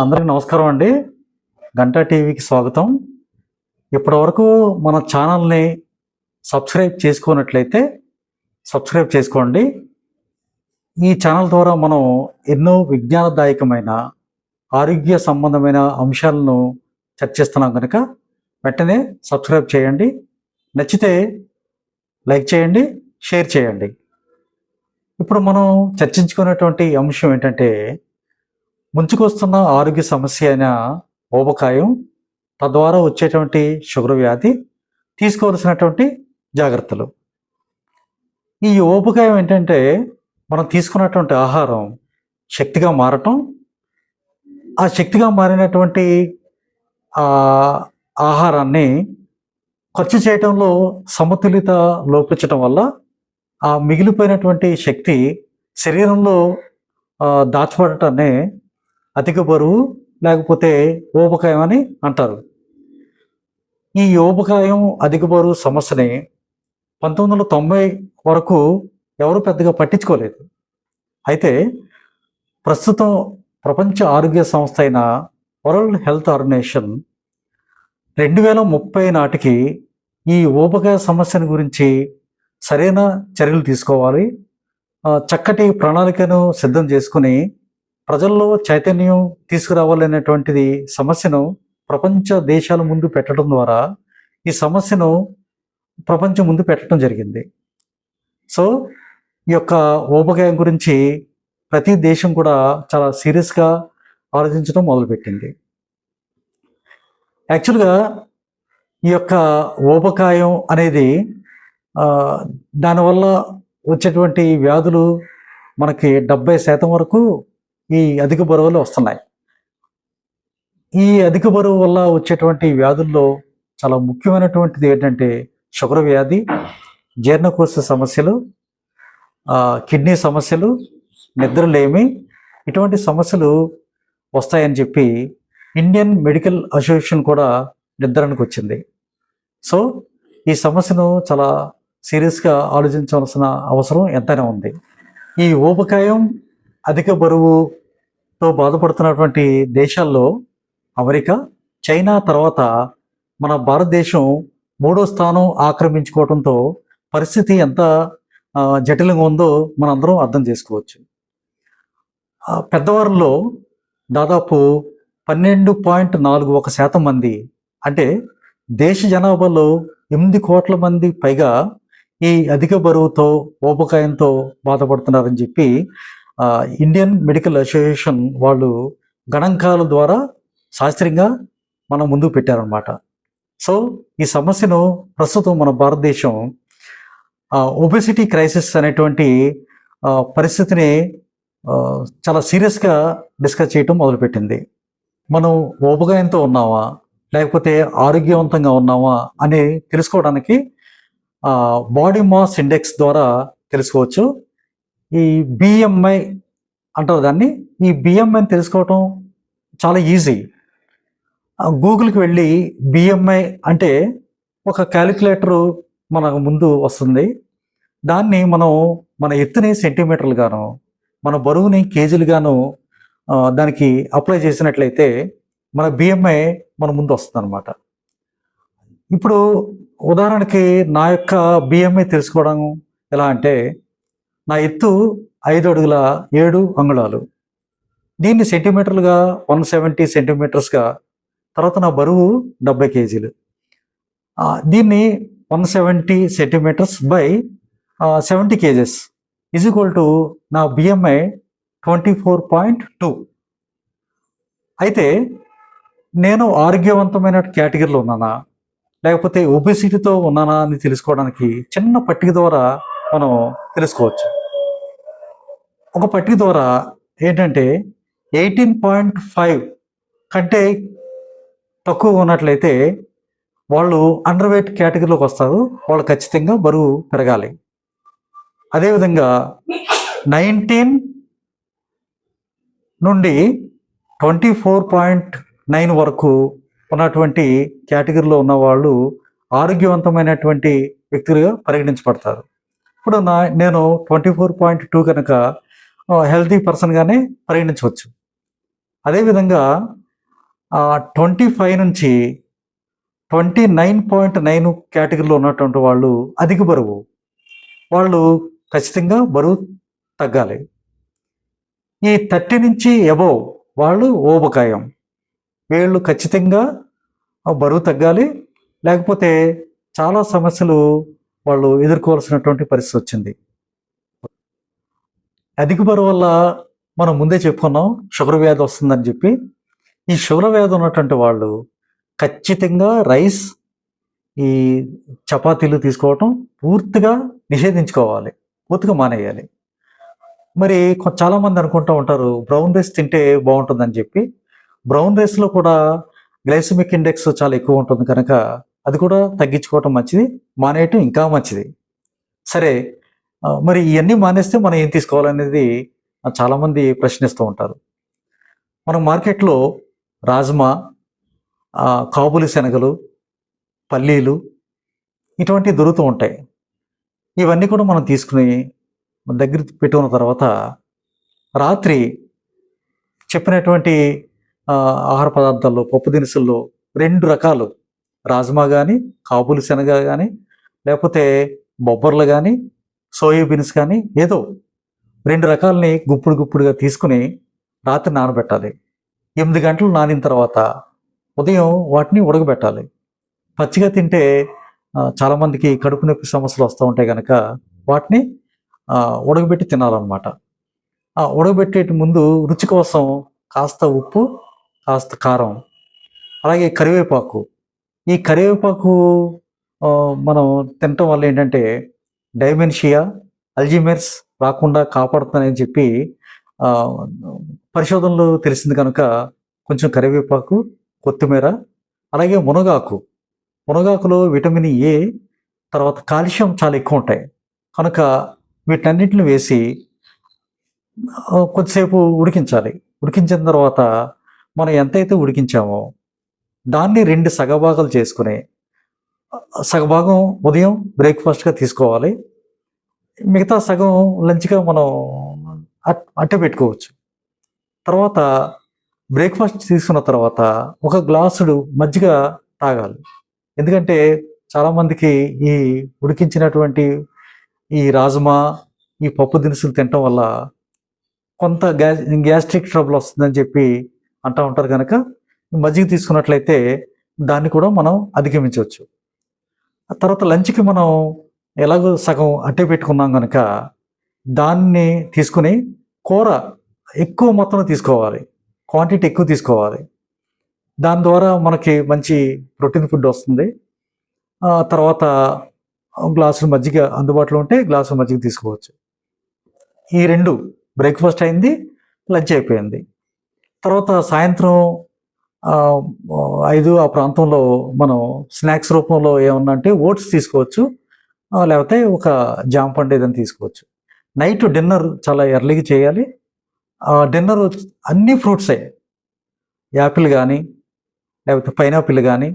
అందరికీ నమస్కారం అండి. గంటా టీవీకి స్వాగతం. ఇప్పటివరకు మన ఛానల్ని సబ్స్క్రైబ్ చేసుకున్నట్లయితే సబ్స్క్రైబ్ చేసుకోండి. ఈ ఛానల్ ద్వారా మనం ఎన్నో విజ్ఞానదాయకమైన ఆరోగ్య సంబంధమైన అంశాలను చర్చిస్తున్నాం కనుక వెంటనే సబ్స్క్రైబ్ చేయండి. నచ్చితే లైక్ చేయండి షేర్ చేయండి. ఇప్పుడు మనం చర్చించుకునేటువంటి అంశం ఏంటంటే ముంచుకొస్తున్న ఆరోగ్య సమస్య అయిన ఊబకాయం తద్వారా వచ్చేటువంటి షుగర్ వ్యాధి తీసుకోవాల్సినటువంటి జాగ్రత్తలు. ఈ ఊబకాయం ఏంటంటే మనం తీసుకున్నటువంటి ఆహారం శక్తిగా మారటం ఆ శక్తిగా మారినటువంటి ఆహారాన్ని ఖర్చు చేయటంలో సమతుల్యత లోపించటం వల్ల ఆ మిగిలిపోయినటువంటి శక్తి శరీరంలో దాచిపడటాన్ని అధిక బరువు లేకపోతే ఊబకాయం అని అంటారు. ఈ ఊబకాయం అధిక బరువు సమస్యని పంతొమ్మిది వందల తొంభై వరకు ఎవరు పెద్దగా పట్టించుకోలేదు. అయితే ప్రస్తుతం ప్రపంచ ఆరోగ్య సంస్థ అయిన వరల్డ్ హెల్త్ ఆర్గనైజేషన్ రెండు వేల ముప్పై నాటికి ఈ ఊబకాయ సమస్యను గురించి సరైన చర్యలు తీసుకోవాలి. చక్కటి ప్రణాళికను సిద్ధం చేసుకుని ప్రజల్లో చైతన్యం తీసుకురావాలనేటువంటిది సమస్యను ప్రపంచ దేశాల ముందు పెట్టడం ద్వారా ఈ సమస్యను ప్రపంచం ముందు పెట్టడం జరిగింది. సో ఈ యొక్క ఊబకాయం గురించి ప్రతి దేశం కూడా చాలా సీరియస్గా ఆలోచించడం మొదలుపెట్టింది. యాక్చువల్గా ఈ యొక్క ఊబకాయం అనేది దానివల్ల వచ్చేటువంటి వ్యాధులు మనకి డెబ్బై శాతం వరకు ఈ అధిక బరువులు వస్తున్నాయి. ఈ అధిక బరువు వల్ల వచ్చేటువంటి వ్యాధుల్లో చాలా ముఖ్యమైనటువంటిది ఏంటంటే షుగర్ వ్యాధి జీర్ణకోశ సమస్యలు కిడ్నీ సమస్యలు నిద్రలేమి ఇటువంటి సమస్యలు వస్తాయని చెప్పి ఇండియన్ మెడికల్ అసోసియేషన్ కూడా నిర్ధారణకు వచ్చింది. సో ఈ సమస్యను చాలా సీరియస్గా ఆలోచించవలసిన అవసరం ఎంతైనా ఉంది. ఈ ఊబకాయం అధిక బరువు తో బాధపడుతున్నటువంటి దేశాల్లో అమెరికా చైనా తర్వాత మన భారతదేశం మూడో స్థానం ఆక్రమించుకోవడంతో పరిస్థితి ఎంత జటిలంగా ఉందో మనందరం అర్థం చేసుకోవచ్చు. పెద్దవారిలో దాదాపు పన్నెండు పాయింట్ నాలుగు ఒక శాతం మంది అంటే దేశ జనాభాలో ఎనిమిది కోట్ల మంది పైగా ఈ అధిక బరువుతో ఓపకాయంతో బాధపడుతున్నారని చెప్పి ఇండియన్ మెడికల్ అసోసియేషన్ వాళ్ళు గణాంకాల ద్వారా శాస్త్రీయంగా మనం ముందుకు పెట్టారనమాట సో ఈ సమస్యను ప్రస్తుతం మన భారతదేశం ఒబెసిటీ క్రైసిస్ అనేటువంటి పరిస్థితిని చాలా సీరియస్గా డిస్కస్ చేయటం మొదలుపెట్టింది. మనం ఊబకాయంతో ఉన్నామా? లేకపోతే ఆరోగ్యవంతంగా ఉన్నామా? అని తెలుసుకోవడానికి బాడీ మాస్ ఇండెక్స్ ద్వారా తెలుసుకోవచ్చు. ఈ బిఎంఐ అంటారు దాన్ని. ఈ బిఎంఐని తెలుసుకోవటం చాలా ఈజీ. గూగుల్కి వెళ్ళి బిఎంఐ అంటే ఒక క్యాలిక్యులేటరు మనకు ముందు వస్తుంది. దాన్ని మనం మన ఎత్తుని సెంటీమీటర్లుగాను మన బరువుని కేజీలుగాను దానికి అప్లై చేసినట్లయితే మన బిఎంఐ మన ముందు వస్తుంది అనమాట ఇప్పుడు ఉదాహరణకి నా యొక్క బిఎంఐ తెలుసుకోవడం ఎలా అంటే నా ఎత్తు ఐదు అడుగుల ఏడు అంగుళాలు. దీన్ని సెంటీమీటర్లుగా వన్ సెవెంటీ సెంటీమీటర్స్గా తర్వాత నా బరువు డెబ్బై కేజీలు. దీన్ని one seventy centimetres by seventy KGs is equal to నా BMI twenty four point two. అయితే నేను ఆరోగ్యవంతమైన కేటగిరీలో ఉన్నానా? లేకపోతే ఒబెసిటీతో ఉన్నానా అని తెలుసుకోవడానికి చిన్న పట్టిక ద్వారా మనం తెలుసుకోవచ్చు. ఒక పట్టిక ద్వారా ఏంటంటే ఎయిటీన్ పాయింట్ ఫైవ్ కంటే తక్కువ ఉన్నట్లయితే వాళ్ళు అండర్ వెయిట్ కేటగిరీలోకి వస్తారు. వాళ్ళు ఖచ్చితంగా బరువు పెరగాలి. అదేవిధంగా నైన్టీన్ నుండి ట్వంటీ ఫోర్ పాయింట్ నైన్ వరకు ఉన్నటువంటి కేటగిరీలో ఉన్న వాళ్ళు ఆరోగ్యవంతమైనటువంటి వ్యక్తులుగా పరిగణించబడతారు. ఇప్పుడు నా నేను ట్వంటీ ఫోర్ పాయింట్ టూ కనుక హెల్తీ పర్సన్గానే పరిగణించవచ్చు. అదేవిధంగా ట్వంటీ ఫైవ్ నుంచి ట్వంటీ నైన్ పాయింట్ నైన్ కేటగిరీలో ఉన్నటువంటి వాళ్ళు అధిక బరువు. వాళ్ళు ఖచ్చితంగా బరువు తగ్గాలి. ఈ థర్టీ నుంచి ఎబోవ్ వాళ్ళు ఓబకాయం వీళ్ళు ఖచ్చితంగా బరువు తగ్గాలి. లేకపోతే చాలా సమస్యలు వాళ్ళు ఎదుర్కోవాల్సినటువంటి పరిస్థితి వచ్చింది. అధిక బరువు వల్ల మనం ముందే చెప్పుకున్నాం షుగర్ వ్యాధి వస్తుందని చెప్పి. ఈ షుగర్ వ్యాధి ఉన్నటువంటి వాళ్ళు ఖచ్చితంగా రైస్ ఈ చపాతీలు తీసుకోవటం పూర్తిగా నిషేధించుకోవాలి పూర్తిగా మానేయాలి. మరి చాలామంది చాలా మంది అనుకుంటూ ఉంటారు బ్రౌన్ రైస్ తింటే బాగుంటుందని చెప్పి. బ్రౌన్ రైస్లో కూడా గ్లైసమిక్ ఇండెక్స్ చాలా ఎక్కువ ఉంటుంది కనుక అది కూడా తగ్గించుకోవటం మంచిది మానేయటం ఇంకా మంచిది. సరే మరి ఇవన్నీ మానేస్తే మనం ఏం తీసుకోవాలనేది చాలామంది ప్రశ్నిస్తూ ఉంటారు. మనం మార్కెట్లో రాజ్మా కాబులి శనగలు పల్లీలు ఇటువంటివి దొరుకుతూ ఉంటాయి. ఇవన్నీ కూడా మనం తీసుకుని మన దగ్గర పెట్టుకున్న తర్వాత రాత్రి చెప్పినటువంటి ఆహార పదార్థాల్లో పప్పు దినుసుల్లో రెండు రకాలు రాజ్మా కానీ కాబులి శనగ కానీ లేకపోతే బొబ్బర్లు కానీ సోయాబీన్స్ కానీ ఏదో రెండు రకాలని గుప్పుడు గుప్పుడుగా తీసుకుని రాత్రి నానబెట్టాలి. ఎనిమిది గంటలు నానిన తర్వాత ఉదయం వాటిని ఉడకబెట్టాలి. పచ్చిగా తింటే చాలామందికి కడుపు నొప్పి సమస్యలు వస్తూ ఉంటాయి కనుక వాటిని ఉడకబెట్టి తినాలన్నమాట. ఆ ఉడకబెట్టే ముందు రుచి కోసం కాస్త ఉప్పు కాస్త కారం అలాగే కరివేపాకు. ఈ కరివేపాకు మనం తినటం వల్ల ఏంటంటే డైమెన్షియా అల్జిమెర్స్ రాకుండా కాపాడుతుందని చెప్పి పరిశోధనలో పరిశోధనలు తెలిసింది కనుక కొంచెం కరివేపాకు కొత్తిమీర అలాగే మునగాకు. మునగాకులో విటమిన్ ఏ తర్వాత కాల్షియం చాలా ఎక్కువ ఉంటాయి. కనుక వీటన్నిటిని వేసి కొద్దిసేపు ఉడికించాలి. ఉడికించిన తర్వాత మనం ఎంతైతే ఉడికించామో దాన్ని రెండు సగభాగాలు చేసుకుని సగభాగం ఉదయం బ్రేక్ఫాస్ట్గా తీసుకోవాలి. మిగతా సగం లంచ్గా మనం అట్ అట్టే పెట్టుకోవచ్చు. తర్వాత బ్రేక్ఫాస్ట్ తీసుకున్న తర్వాత ఒక గ్లాసుడు మజ్జిగ తాగాలి. ఎందుకంటే చాలామందికి ఈ ఉడికించినటువంటి ఈ రాజ్మా ఈ పప్పు దినుసులు తినటం వల్ల కొంత గ్యాస్ గ్యాస్ట్రిక్ ట్రబుల్ వస్తుందని చెప్పి అంటూ ఉంటారు కనుక మజ్జిగ తీసుకున్నట్లయితే దాన్ని కూడా మనం అధిగమించవచ్చు. ఆ తర్వాత లంచ్కి మనం ఎలాగో సగం అట్టే పెట్టుకున్నాం కనుక దాన్ని తీసుకుని కూర ఎక్కువ మొత్తంలో తీసుకోవాలి. క్వాంటిటీ ఎక్కువ తీసుకోవాలి. దాని ద్వారా మనకి మంచి ప్రోటీన్ ఫుడ్ వస్తుంది. తర్వాత గ్లాసులు మజ్జిగ అందుబాటులో ఉంటే గ్లాసు మజ్జిగ తీసుకోవచ్చు. ఈ రెండు బ్రేక్ఫాస్ట్ అయింది లంచ్ అయిపోయింది. తర్వాత సాయంత్రం ఐదు ఆ ప్రాంతంలో మనం స్నాక్స్ రూపంలో ఏమన్నా అంటే ఓట్స్ తీసుకోవచ్చు. లేకపోతే ఒక జామ పండు ఏదైనా తీసుకోవచ్చు. నైట్ డిన్నర్ చాలా ఎర్లీగా చేయాలి. డిన్నర్ అన్ని ఫ్రూట్సే. యాపిల్ కానీ లేకపోతే పైనాపిల్ కానీ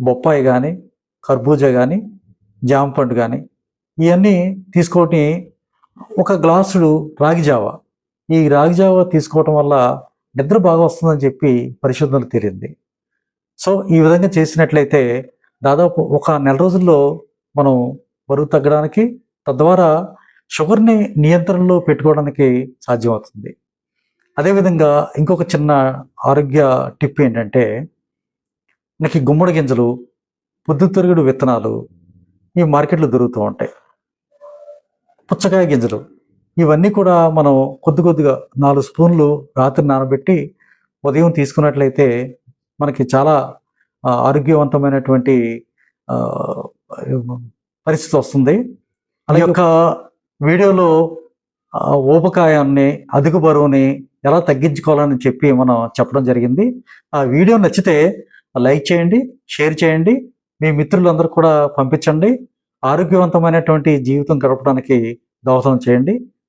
బొప్పాయి కానీ కర్బూజా కానీ జామ పండు కానీ ఇవన్నీ తీసుకొని ఒక గ్లాసుడు రాగి జావ. ఈ రాగి జావ తీసుకోవటం వల్ల నిద్ర బాగా వస్తుందని చెప్పి పరిశోధనలు తేలింది. సో ఈ విధంగా చేసినట్లయితే దాదాపు ఒక నెల రోజుల్లో మనం బరువు తగ్గడానికి తద్వారా షుగర్ని నియంత్రణలో పెట్టుకోవడానికి సాధ్యమవుతుంది. అదేవిధంగా ఇంకొక చిన్న ఆరోగ్య టిప్ ఏంటంటే మనకి గుమ్మడి గింజలు పొద్దుతిరుగుడు విత్తనాలు ఈ మార్కెట్లో దొరుకుతూ ఉంటాయి. పుచ్చకాయ గింజలు ఇవన్నీ కూడా మనం కొద్ది కొద్దిగా నాలుగు స్పూన్లు రాత్రి నానబెట్టి ఉదయం తీసుకున్నట్లయితే మనకి చాలా ఆరోగ్యవంతమైనటువంటి పరిస్థితి వస్తుంది. అలాగే యొక్క వీడియోలో ఆ, ఊబకాయాన్ని అధిక బరువుని ఎలా తగ్గించుకోవాలని చెప్పి మనం చెప్పడం జరిగింది. ఆ వీడియో నచ్చితే లైక్ చేయండి షేర్ చేయండి మీ మిత్రులందరూ కూడా పంపించండి. ఆరోగ్యవంతమైనటువంటి జీవితం గడపడానికి దోహదం చేయండి.